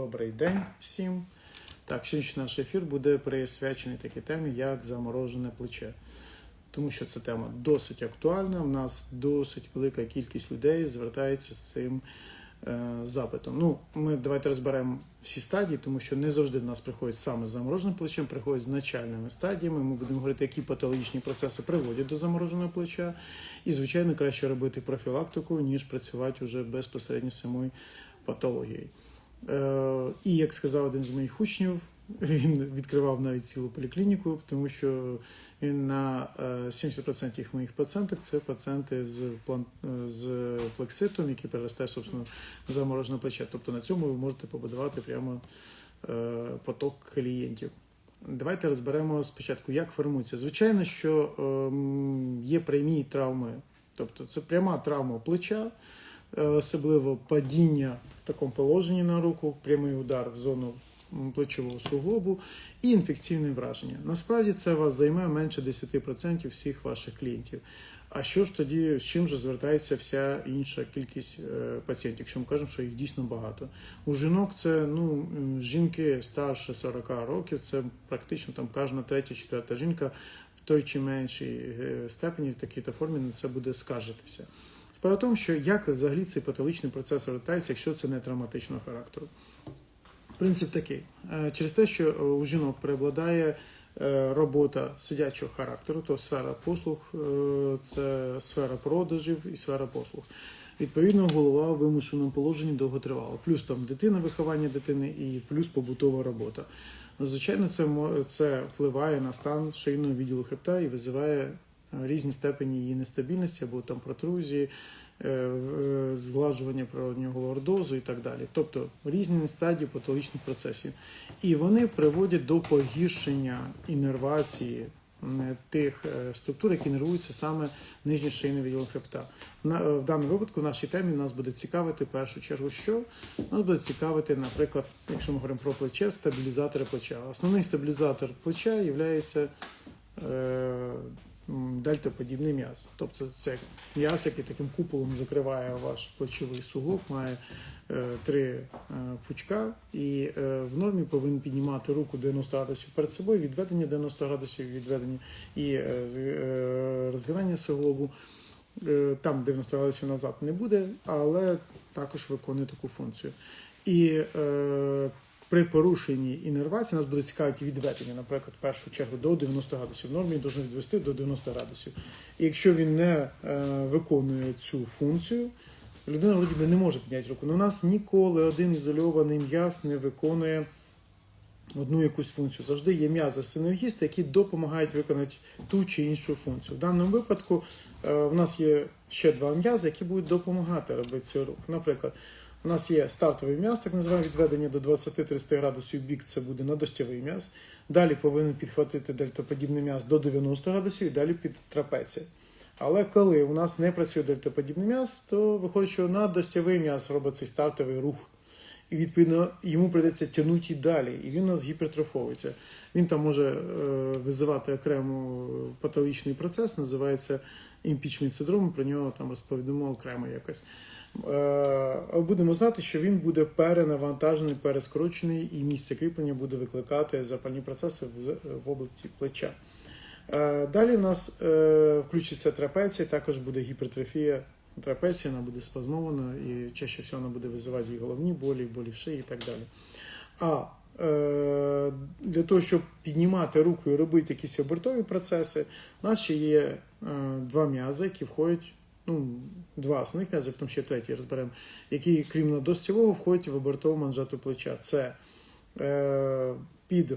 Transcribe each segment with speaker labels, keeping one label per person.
Speaker 1: Добрий день всім. Так, сьогоднішній наш ефір буде присвячений такій темі, як заморожене плече. Тому що ця тема досить актуальна. У нас досить велика кількість людей звертається з цим е, запитом. Ну, ми давайте розберемо всі стадії, тому що не завжди до нас приходять саме з замороженим плечем, приходять з начальними стадіями. Ми будемо говорити, які патологічні процеси приводять до замороженого плеча. І, звичайно, краще робити профілактику, ніж працювати вже безпосередньо з самою патологією. Е, І як сказав один з моїх учнів, він відкривав навіть цілу поліклініку, тому що він на е, 70% моїх пацієнток це пацієнти з план- е, з плекситом, який переростає собственно заморожене плече. Тобто на цьому ви можете побудувати прямо е, поток клієнтів. Давайте розберемо спочатку, як формується. Звичайно, що ем, є прямі травми, тобто це пряма травма плеча, е, особливо падіння в такому положенні на руку, прямий удар в зону плечового суглобу і інфекційне враження. Насправді це вас займе менше 10% всіх ваших клієнтів. А що ж тоді, з чим же звертається вся інша кількість е, пацієнтів, якщо ми кажемо, що їх дійсно багато? У жінок це ну жінки старше 40 років, це практично там кожна третя, четверта жінка той чи меншій е, степені в такій та формі на це буде скаржитися. Справа в тому, що як взагалі цей патологічний процес розвертається, якщо це не травматичного характеру. Принцип такий: Е, через те, що е, у жінок преобладає робота сидячого характеру, то сфера послуг це сфера продажів і сфера послуг. Відповідно, голова в вимушеному положенні довготривала. Плюс там дитина, виховання дитини і плюс побутова робота. Звичайно, це, це впливає на стан шийного відділу хребта і визиває е, різні степені її нестабільності або там протрузії, е, е, згладжування природнього лордозу і так далі. Тобто різні стадії патологічних процесів. І вони приводять до погіршення інервації тих е, структур, які нервуються саме нижні шийне відділ хребта. Е, в даному випадку в нашій темі нас буде цікавити в першу чергу, що нас буде цікавити, наприклад, якщо ми говоримо про плече, стабілізатори плеча. Основний стабілізатор плеча є е, м, дельтоподібний м'яз. Тобто це м'яз, який таким куполом закриває ваш плечовий суглоб, має е, три е, пучка, і е, в нормі повинен піднімати руку 90 градусів перед собою, відведення 90 градусів, відведення і е, е, розгинання суглобу. Е, Там 90 градусів назад не буде, але також виконує таку функцію. І е, при порушенні інервації нас буде цікавити відведення, наприклад, в першу чергу до 90 градусів. Нормі повинен відвести до 90 градусів. І якщо він не е, виконує цю функцію, людина вроді би не може підняти руку. Но у нас ніколи один ізольований м'яз не виконує одну якусь функцію. Завжди є м'язи синергісти, які допомагають виконати ту чи іншу функцію. В даному випадку е, в нас є ще два м'язи, які будуть допомагати робити цей рух. Наприклад, у нас є стартовий м'яз, так називаємо відведення до 20-30 градусів бік, це буде надостьовий м'яз. Далі повинен підхватити дельтоподібний м'яз до 90 градусів і далі під трапеція. Але коли у нас не працює дельтоподібний м'яз, то виходить, що надостьовий м'яз робить цей стартовий рух. І відповідно йому прийдеться тягнути далі, і він у нас гіпертрофовується. Він там може е, визивати окремо патологічний процес, називається імпічмент синдром. Про нього там розповідамо окремо якось. Е, будемо знати, що він буде перенавантажений, перескорочений, і місце кріплення буде викликати запальні процеси в, області плеча. Е, Далі в нас е, включиться трапеція, також буде гіпертрофія трапеції, вона буде спазмована і чаще всього вона буде визивати і головні болі, і болі в шиї і так далі. А для того, щоб піднімати руку і робити якісь обертові процеси, у нас ще є два м'язи, які входять. Ну, два основних м'язи, потім ще третій розберемо, які, крім надостєвого, входять в обертову манжету плеча. Це е, під,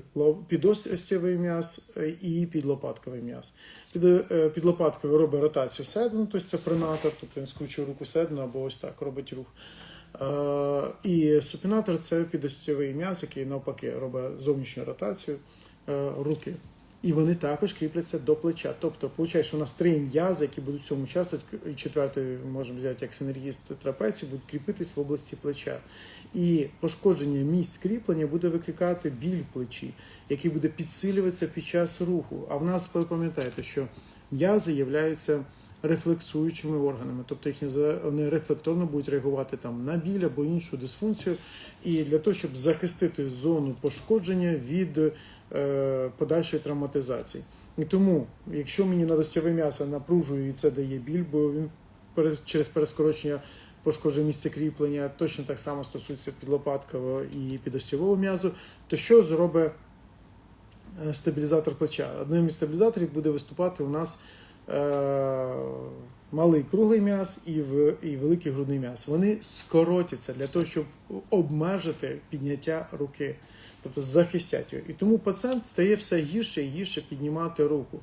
Speaker 1: підостєвий м'яз е, і підлопатковий м'яз. Під, е, підлопатковий робить ротацію всередину, тобто це пронатор, тобто він скручує руку всередину або ось так робить рух. Е, і супінатор це підостєвий м'яз, який навпаки робить зовнішню ротацію е, руки. І вони також кріпляться до плеча. Тобто, виходить, що у нас три м'язи, які будуть в цьому участвувати, і четвертий можемо взяти як синергіст трапецію, будуть кріпитись в області плеча. І пошкодження місць кріплення буде викликати біль в плечі, який буде підсилюватися під час руху. А в нас ви пам'ятаєте, що м'язи являються рефлексуючими органами, тобто їхні вони рефлекторно будуть реагувати там на біль або іншу дисфункцію, і для того, щоб захистити зону пошкодження від е, подальшої травматизації. І тому, якщо мені на достєве м'ясо напружує і це дає біль, бо він через перескорочення пошкоджує місце кріплення, точно так само стосується підлопаткового і підостєвого м'язу, то що зробить е, стабілізатор плеча? Одним із стабілізаторів буде виступати у нас малий круглий м'яз і, в, і великий грудний м'яз. Вони скоротяться для того, щоб обмежити підняття руки, тобто захистять його. І тому пацієнт стає все гірше і гірше піднімати руку.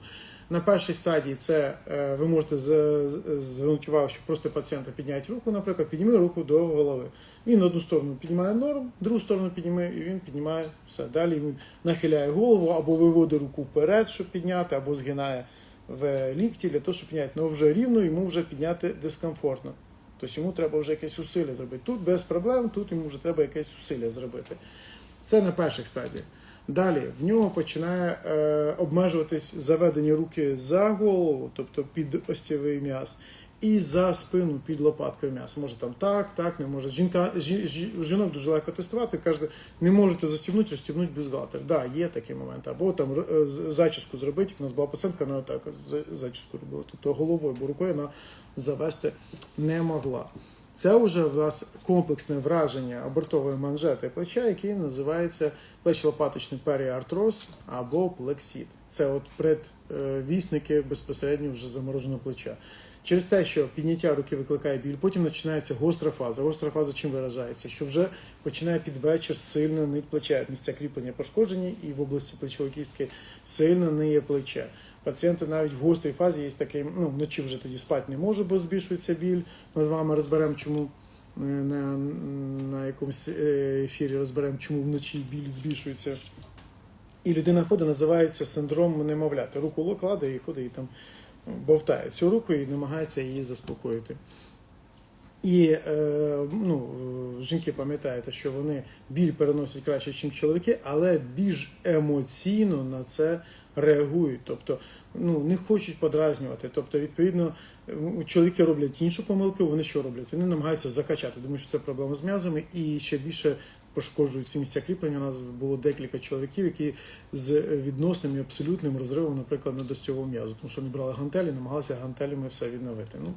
Speaker 1: На першій стадії це е, ви можете з- з- звернути увагу, що просто пацієнта підняти руку, наприклад, підніми руку до голови. Він одну сторону піднімає норм, другу сторону підніме, і він піднімає все. Далі він нахиляє голову або виводить руку вперед, щоб підняти, або згинає в лікті для того, щоб підняти. Ну вже рівно йому вже підняти дискомфортно. Тобто йому треба вже якесь усилля зробити. Тут без проблем, тут йому вже треба якесь усилля зробити. Це на перших стадіях. Далі в нього починає е, обмежуватись заведені руки за голову, тобто під остєвий м'яз, і за спину під лопаткою м'яз. Може там так, так, не може. Жінка, жі, жі- жінок дуже легко тестувати, каже, не можете застібнути, розстібнути бюстгальтер. Да, є такий момент. Або там е, зачіску зробити, як у нас була пацієнтка, вона так зачіску робила, тобто головою, бо рукою вона завести не могла. Це вже в нас комплексне враження обертової манжети плеча, який називається плечо-лопаточний періартроз або плексід. Це от предвісники безпосередньо вже замороженого плеча. Через те, що підняття руки викликає біль, потім починається гостра фаза. Гостра фаза чим виражається? Що вже починає під вечір сильно нить плече. Місця кріплення пошкоджені, і в області плечової кістки сильно ниє плече. Пацієнти навіть в гострій фазі є такий, ну вночі вже тоді спати не може, бо збільшується біль. Ми з вами розберемо, чому е, на, на якомусь е, ефірі розберемо, чому вночі біль збільшується. І людина ходить, називається синдром немовляти. Руку кладе і ходить і там бовтає цю руку і намагається її заспокоїти. І е, ну, е, жінки пам'ятаєте, що вони біль переносять краще, ніж чоловіки, але більш емоційно на це реагують. Тобто ну, не хочуть подразнювати. Тобто, відповідно, чоловіки роблять іншу помилку, вони що роблять? Вони намагаються закачати, тому що це проблема з м'язами і ще більше пошкоджують ці місця кріплення. У нас було декілька чоловіків, які з відносним і абсолютним розривом, наприклад, на достьового м'язу, тому що вони брали гантелі, намагалися гантелями все відновити. Ну,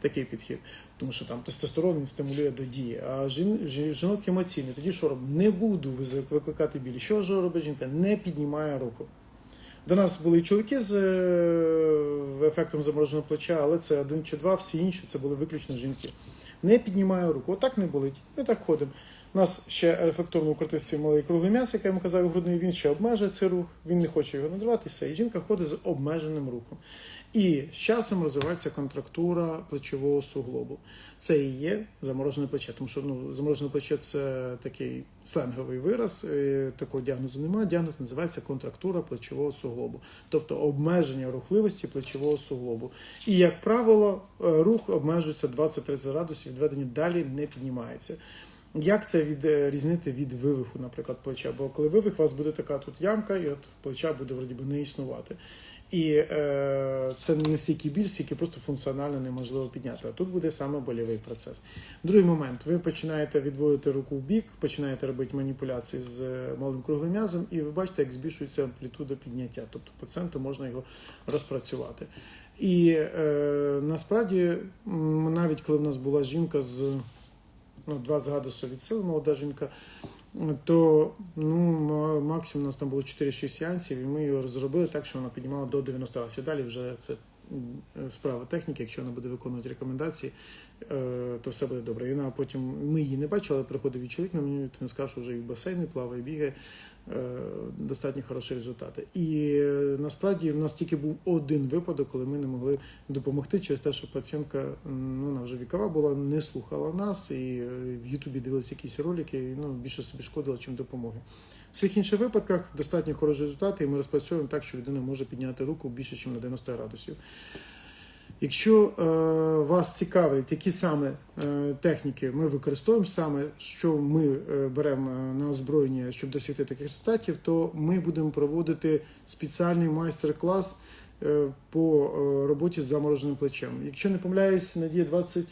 Speaker 1: такий підхід. Тому що там тестостерон він стимулює до дії. А жін, жі- жінок емоційні. Тоді що робить? Не буду викликати білі. Що ж робить жінка? Не піднімає руку. До нас були і чоловіки з е, ефектом замороженого плеча, але це один чи два, всі інші це були виключно жінки. Не піднімає руку. Отак не болить. Ми так ходимо. У нас ще рефлекторно укрутився цей малий круглий м'яс, як я вам казав, грудний, він ще обмежує цей рух, він не хоче його надавати, і все. І жінка ходить з обмеженим рухом. І з часом розвивається контрактура плечового суглобу. Це і є заморожене плече, тому що ну, заморожене плече це такий сленговий вираз, е, такого діагнозу немає. Діагноз називається контрактура плечового суглобу, тобто обмеження рухливості плечового суглобу. І, як правило, е, рух обмежується 20-30 градусів, відведення далі не піднімається. Як це відрізнити від вивиху, наприклад, плеча? Бо коли вивих, у вас буде така тут ямка, і от плеча буде вроді би не існувати. І е, це не стільки біль, скільки просто функціонально неможливо підняти. А тут буде саме больовий процес. Другий момент: ви починаєте відводити руку в бік, починаєте робити маніпуляції з малим круглим м'язом, і ви бачите, як збільшується амплітуда підняття. Тобто пацієнту можна його розпрацювати. І е, насправді, навіть коли в нас була жінка з ну, 20 градусів від сили, молода то ну, максимум у нас там було 4-6 сеансів, і ми його розробили так, що вона піднімала до 90 градусів. Далі вже це справа техніки, якщо вона буде виконувати рекомендації, е, то все буде добре. І вона потім ми її не бачили, але приходив від чоловік на мені, він сказав, що вже і в басейні плаває, і бігає. Е, Достатньо хороші результати. І е, насправді в нас тільки був один випадок, коли ми не могли допомогти через те, що пацієнтка ну, вона вже вікова була, не слухала нас і е, в Ютубі дивилися якісь ролики, і ну, більше собі шкодила, чим допомоги. В всіх інших випадках достатньо хороші результати, і ми розпрацьовуємо так, що людина може підняти руку більше, ніж на 90 градусів. Якщо е, вас цікавить, які саме е, техніки ми використовуємо, саме що ми е, беремо е, на озброєння, щоб досягти таких результатів, то ми будемо проводити спеціальний майстер-клас е, по е, роботі з замороженим плечем. Якщо не помиляюсь, Надія 20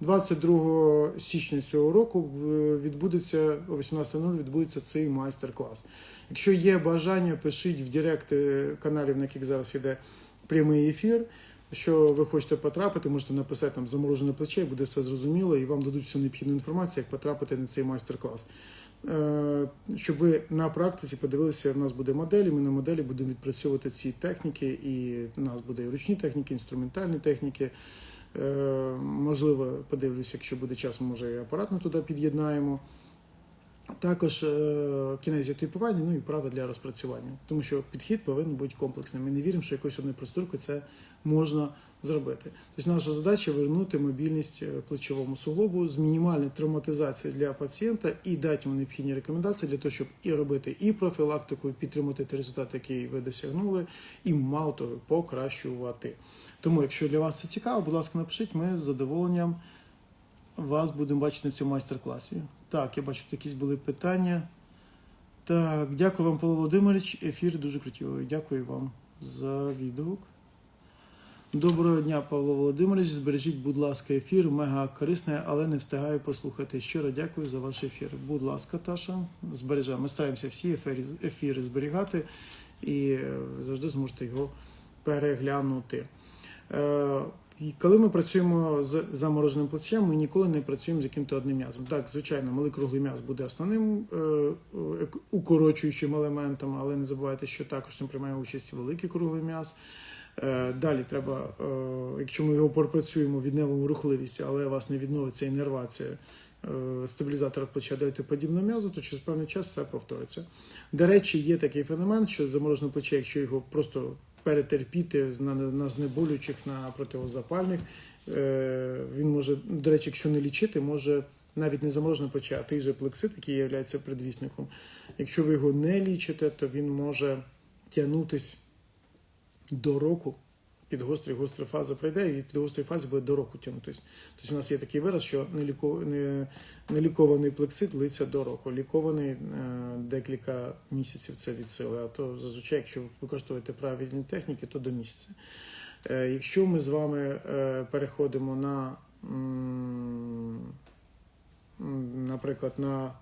Speaker 1: 22 січня цього року е, відбудеться о 18.00 відбудеться цей майстер-клас. Якщо є бажання, пишіть в директ е, каналів, на яких зараз іде прямий ефір. Що ви хочете потрапити, можете написати там заморожене плече, буде все зрозуміло, і вам дадуть всю необхідну інформацію, як потрапити на цей майстер-клас. Е, Щоб ви на практиці подивилися, в нас буде модель, і ми на моделі будемо відпрацьовувати ці техніки, і в нас буде і ручні техніки, інструментальні техніки. Е, Можливо, подивлюся, якщо буде час, може і апаратно туди під'єднаємо. Також е, кінезіотипування, ну і вправи для розпрацювання, тому що підхід повинен бути комплексним. Ми не віримо, що якоюсь одною простройкою це можна зробити. Тобто наша задача вернути мобільність е, плечовому суглобу з мінімальною травматизацією для пацієнта і дати йому необхідні рекомендації для того, щоб і робити і профілактику, і підтримати той результат, який ви досягнули, і мало того, покращувати. Тому, якщо для вас це цікаво, будь ласка, напишіть, ми з задоволенням вас будемо бачити на цьому майстер-класі. Так, я бачу, якісь були питання. Так, дякую вам, Павло Володимирович. Ефір дуже крутівий. Дякую вам за відгук. Доброго дня, Павло Володимирович. Збережіть, будь ласка, ефір. Мега корисний, але не встигаю послухати. Щиро дякую за ваш ефір. Будь ласка, Таша, збережемо. Ми стараємося всі ефіри, ефіри зберігати і е, завжди зможете його переглянути. І коли ми працюємо з замороженим плечем, ми ніколи не працюємо з яким-то одним м'язом. Так, звичайно, малий круглий м'яз буде основним е, е, укорочуючим елементом, але не забувайте, що також цим приймає участь великий круглий м'яз. Е, Далі треба, е, якщо ми його пропрацюємо відневому рухливістю, але у вас не відновиться інервація е, стабілізатора плеча дайте подібного м'язу, то через певний час все повториться. До речі, є такий феномен, що заморожене плече, якщо його просто перетерпіти на, на знеболючих, на противозапальних, е, він може, до речі, якщо не лічити, може навіть не заморожене плече, а той же плексит, який є предвісником. Якщо ви його не лічите, то він може тягнутись до року. Під гострі гостра фаза прийде, і під гострій фазі буде до року тягнутися. Тобто у нас є такий вираз, що нелікований плексит литься до року. Лікований е, декілька місяців це від сили. А то зазвичай, якщо ви використовуєте правильні техніки, то до місяця. Е, Якщо ми з вами е, переходимо на, наприклад, на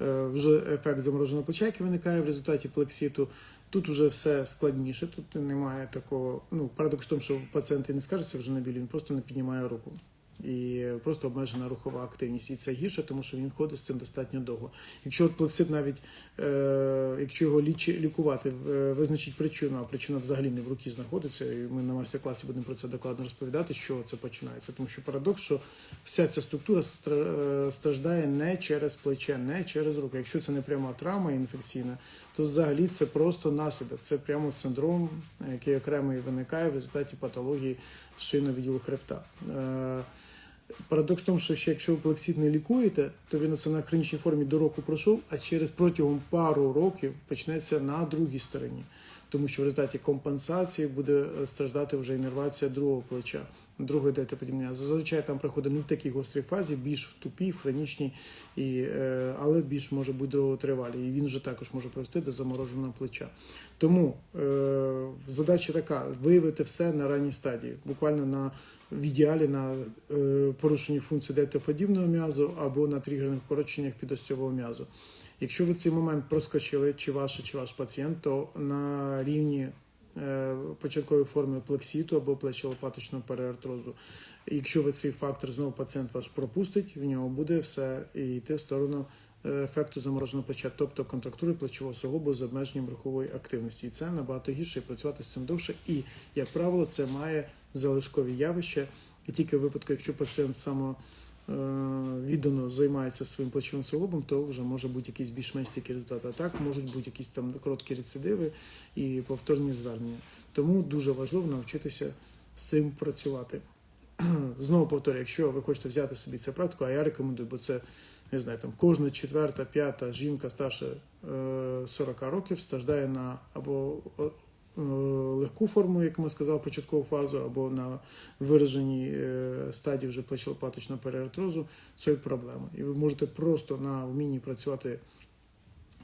Speaker 1: вже ефект замороженого плеча, який виникає в результаті плекситу. Тут вже все складніше, тут немає такого. Ну, парадокс в тому, що пацієнт і не скажеться вже на білі, він просто не піднімає руку. І просто обмежена рухова активність. І це гірше, тому що він ходить з цим достатньо довго. Якщо от плексит навіть, е, якщо його лічі, лікувати, е, визначить причину, а причина взагалі не в руці знаходиться, і ми на майстер-класі будемо про це докладно розповідати, що це починається. Тому що парадокс, що вся ця структура е, страждає не через плече, не через руку. Якщо це не пряма травма інфекційна, то взагалі це просто наслідок. Це прямо синдром, який окремо і виникає в результаті патології шийного відділу хребта. Е, Парадокс в тому, що ще якщо ви плексіт не лікуєте, то він оце на хронічній формі до року пройшов, а через протягом пару років почнеться на другій стороні. Тому що в результаті компенсації буде е, страждати вже інервація другого плеча, другої дайте. Зазвичай там приходить не в такій гострій фазі, більш в тупій, в хронічній, і, е, але більш може бути довготривалій. І він вже також може привести до замороженого плеча. Тому е, задача така: виявити все на ранній стадії, буквально на в ідеалі на е, порушенні функції детоподібного м'язу або на тригерних короченнях підостьового м'язу. Якщо ви цей момент проскочили, чи ваш, чи ваш пацієнт, то на рівні е, початкової форми плексіту або плечо-лопаточного переартрозу, якщо ви цей фактор знову пацієнт ваш пропустить, в нього буде все і йти в сторону е, ефекту замороженого плеча, тобто контрактури плечового суглобу з обмеженням рухової активності. І це набагато гірше і працювати з цим довше. І, як правило, це має залишкові явища. І тільки в випадку, якщо пацієнт само віддано займається своїм плечовим суглобом, то вже може бути якийсь більш-менш стійкий результат. А так можуть бути якісь там короткі рецидиви і повторні звернення. Тому дуже важливо навчитися з цим працювати. Знову повторюю, якщо ви хочете взяти собі цю практику, а я рекомендую, бо це не знаю, там кожна четверта, п'ята жінка старше е, 40 років страждає на або е, легку форму, як ми сказали, початкову фазу, або на вираженій е, стадії вже плечо-лопаточного переартрозу цієї проблеми. І ви можете просто на вмінні працювати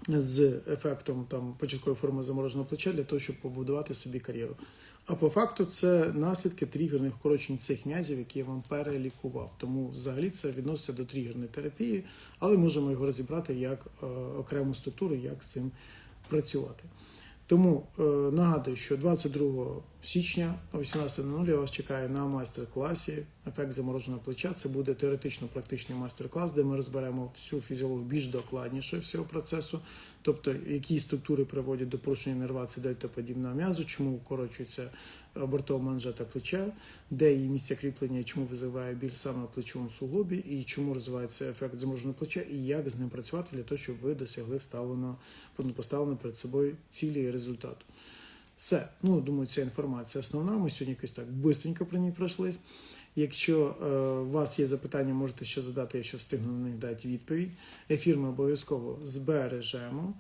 Speaker 1: з ефектом там початкової форми замороженого плеча для того, щоб побудувати собі кар'єру. А по факту це наслідки тригерних укорочень цих м'язів, які я вам перелікував. Тому взагалі це відноситься до тригерної терапії, але можемо його розібрати як е, окрему структуру, як з цим працювати. Тому е, нагадую, що 22 січня о 18.00 я вас чекаю на майстер-класі ефект замороженого плеча. Це буде теоретично-практичний майстер-клас, де ми розберемо всю фізіологію більш докладніше всього процесу, тобто які структури приводять до порушення нервації дельтаподібного м'язу, чому укорочується бортова манжета плеча, де її місце кріплення, чому визиває біль саме в плечовому суглобі, і чому розвивається ефект замороженого плеча, і як з ним працювати для того, щоб ви досягли вставленого поставлено перед собою цілі і результату. Все, ну думаю, ця інформація основна. Ми сьогодні якось так бистренько про ній пройшлись. Якщо е, у вас є запитання, можете ще задати, якщо встигну на них дати відповідь. Ефір ми обов'язково збережемо.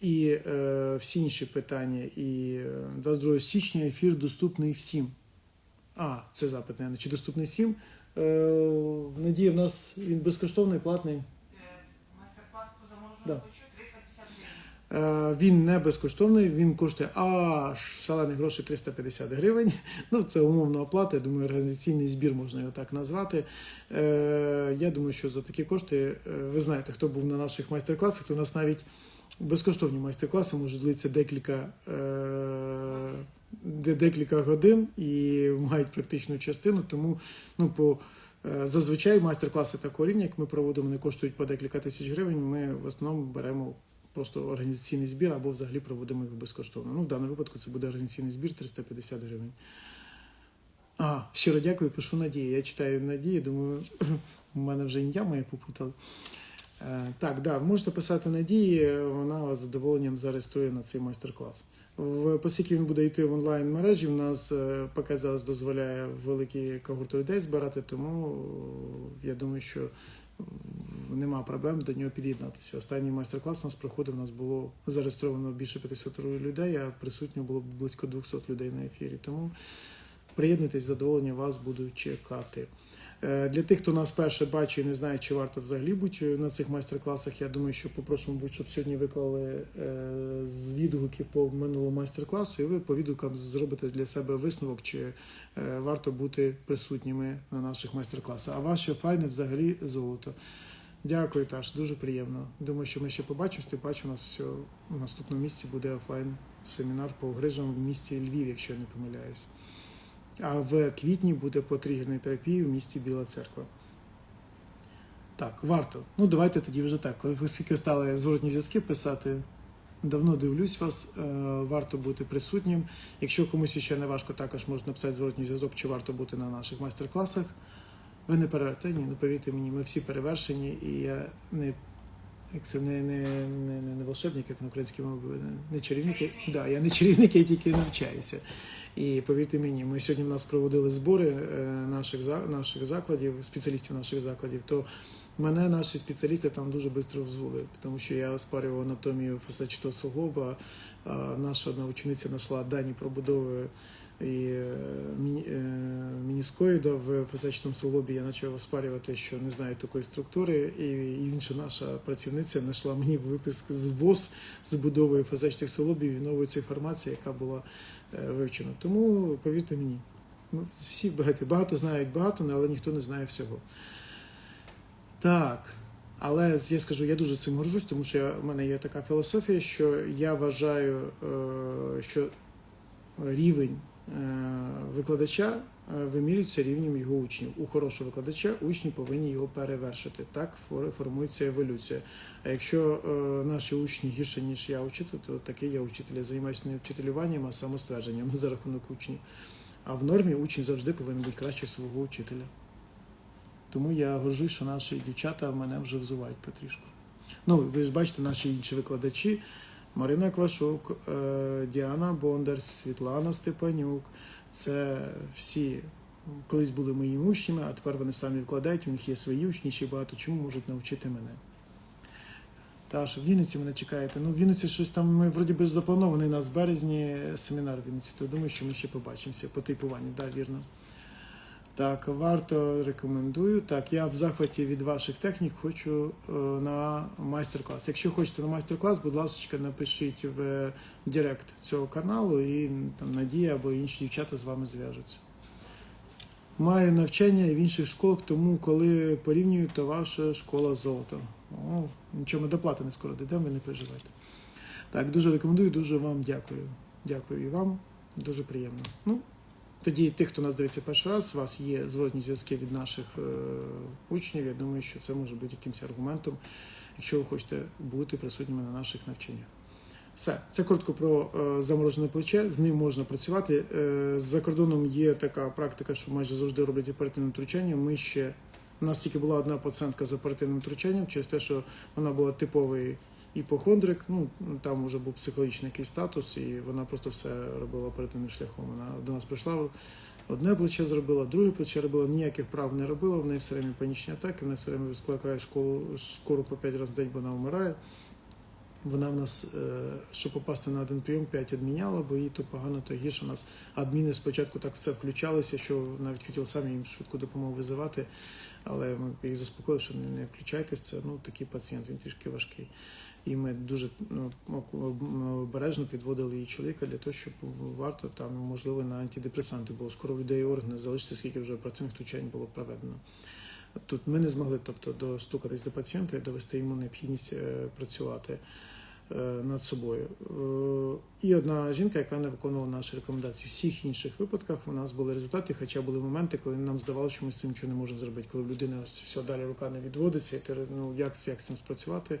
Speaker 1: І е, всі інші питання. І е, 22 січня ефір доступний всім. А, це запит, не чи доступний всім. Е, Надія, в нас він безкоштовний, платний.
Speaker 2: Е, Майстер-клас по замороженому
Speaker 1: Да.
Speaker 2: плечу 350 гривень.
Speaker 1: Е, Він не безкоштовний, він коштує аж шалені гроші 350 гривень. Ну, це умовна оплата. Я думаю, організаційний збір можна його так назвати. Е, Я думаю, що за такі кошти, е, ви знаєте, хто був на наших майстер-класах, то у нас навіть безкоштовні майстер-класи можуть длитися декілька, е, де- декілька годин і мають практичну частину. Тому ну, по Е, Зазвичай майстер-класи такого рівня, як ми проводимо, не коштують по декілька тисяч гривень. Ми в основному беремо просто організаційний збір або взагалі проводимо їх безкоштовно. Ну, в даному випадку це буде організаційний збір 350 гривень. А, щиро дякую, пишу Надія. Я читаю Надії, думаю, у мене вже ім'я моє попутали. Е, Так, да, можете писати Надії, вона вас задоволенням зареєструє на цей майстер-клас. В оскільки він буде йти в онлайн мережі, у нас е, пакет зараз дозволяє великі когорти людей збирати, тому е, я думаю, що нема проблем до нього під'єднатися. Останній майстер-клас у нас проходив, у нас було зареєстровано більше 500 людей, а присутньо було близько 200 людей на ефірі. Тому приєднуйтесь, задоволення вас буду чекати. Е, Для тих, хто нас перше бачить і не знає, чи варто взагалі бути на цих майстер-класах, я думаю, що мабуть, щоб сьогодні виклали е, з відгуки по минулому майстер-класу, і ви по відгукам зробите для себе висновок, чи е, варто бути присутніми на наших майстер-класах. А ваше файне взагалі золото. Дякую, Таш, дуже приємно. Думаю, що ми ще побачимось. Ти бачиш, у нас все в наступному місці буде офлайн семінар по грижам в місті Львів, якщо я не помиляюсь. А в квітні буде по тригерній терапії в місті Біла Церква. Так, варто. Ну, давайте тоді вже так. Ви скільки стали зворотні зв'язки писати. Давно дивлюсь вас, е, варто бути присутнім. Якщо комусь ще не важко, також можна написати зворотній зв'язок, чи варто бути на наших майстер-класах. Ви не перевертені, ну повірте мені, ми всі перевершені, і я не, як це не, не, не, не, волшебник, як на українській мові, не, чарівник. Да, я не чарівник, я тільки навчаюся. І повірте мені, ми сьогодні в нас проводили збори е, наших, наших закладів, спеціалістів наших закладів, то мене наші спеціалісти там дуже швидко взвули, тому що я спарював анатомію фасетчатого суглоба, а наша одна учениця знайшла дані пробудови і е, е, мініскоїда в фасетчатому суглобі. Я почав оспарювати, що не знаю такої структури, і інша наша працівниця знайшла мені виписк з ВОЗ з будовою фасетчатих суглобів і нової інформації, яка була е, вивчена. Тому повірте мені, ну, всі багато, багато знають багато, але ніхто не знає всього. Так. Але я скажу, я дуже цим горжусь, тому що я, в мене є така філософія, що я вважаю, е, що рівень е, викладача е, вимірюється рівнем його учнів. У хорошого викладача учні повинні його перевершити. Так формується еволюція. А якщо е, наші учні гірше, ніж я учитель, то такий я учитель. Я займаюся не вчителюванням, а самоствердженням за рахунок учнів. А в нормі учень завжди повинен бути краще свого учителя. Тому я горжусь, що наші дівчата мене вже взувають потрішку. Ну, ви ж бачите, наші інші викладачі. Марина Квашук, е, Діана Бондар, Світлана Степанюк. Це всі колись були моїми учнями, а тепер вони самі викладають, у них є свої учні, ще багато чому можуть навчити мене. Та що в Вінниці мене чекаєте. Ну, в Вінниці щось там ми вроді би запланований у нас березні семінар в Вінниці, то думаю, що ми ще побачимося по типуванню, так, да, вірно. Так, варто рекомендую. Так, я в захваті від ваших технік хочу е, на майстер-клас. Якщо хочете на майстер-клас, будь ласка, напишіть в Директ цього каналу, і там Надія або інші дівчата з вами зв'яжуться. Маю навчання в інших школах, тому коли порівнюю, то ваша школа золото. О, нічого ми доплати не скоро дійдемо, ви не переживайте. Так, дуже рекомендую, дуже вам дякую. Дякую і вам. Дуже приємно. Ну, тоді тих, хто нас дивиться перший раз, у вас є зворотні зв'язки від наших е, учнів. Я думаю, що це може бути якимось аргументом, якщо ви хочете бути присутніми на наших навчаннях. Все, це коротко про е, заморожене плече. З ним можна працювати. Е, за кордоном є така практика, що майже завжди роблять оперативне втручання. Ми ще у нас тільки була одна пацієнтка з оперативним втручанням, через те, що вона була типовий іпохондрик. Ну там вже був психологічний якийсь статус, і вона просто все робила оперативним шляхом. Вона до нас прийшла. Одне плече зробила, друге плече робила, ніяких прав не робила, в неї все время панічні атаки, в неї все время скликає школу скоро по 5 разів в день вона вмирає. Вона в нас, е, щоб попасти на один прийом, 5 відміняла, бо їй то погано, то гірше. У нас адміни спочатку так в це включалися, що навіть хотіли самі їм швидку допомогу визивати, але ми їх заспокоїли, що не, це ну, такий пацієнт, він трішки важкий. І ми дуже ну, обережно підводили її чоловіка для того, щоб варто там, можливо, на антидепресанти, бо скоро людей органи залишиться, скільки вже оперативних втручань було проведено. Тут ми не змогли тобто, достукатись до пацієнта і довести йому необхідність е, працювати е, над собою. Е, І одна жінка, яка не виконувала наші рекомендації. В всіх інших випадках у нас були результати, хоча були моменти, коли нам здавалося, що ми з цим нічого не можемо зробити. Коли в людини все далі рука не відводиться, і ти ну як, як з цим спрацювати,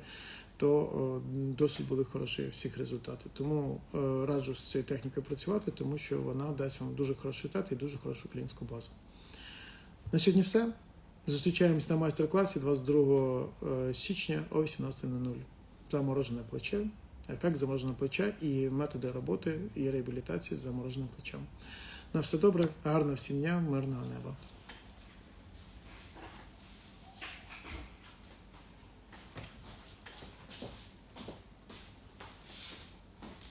Speaker 1: то о, досить були хороші всіх результати. Тому е, раджу з цією технікою працювати, тому що вона дасть вам дуже хороший результат і дуже хорошу клієнтську базу. На сьогодні все. Зустрічаємось на майстер-класі 22 е, січня о 18.00. Заморожене плече, ефект замороженого плеча і методи роботи і реабілітації з замороженим плечем. На все добре, гарного всім дня, мирного неба.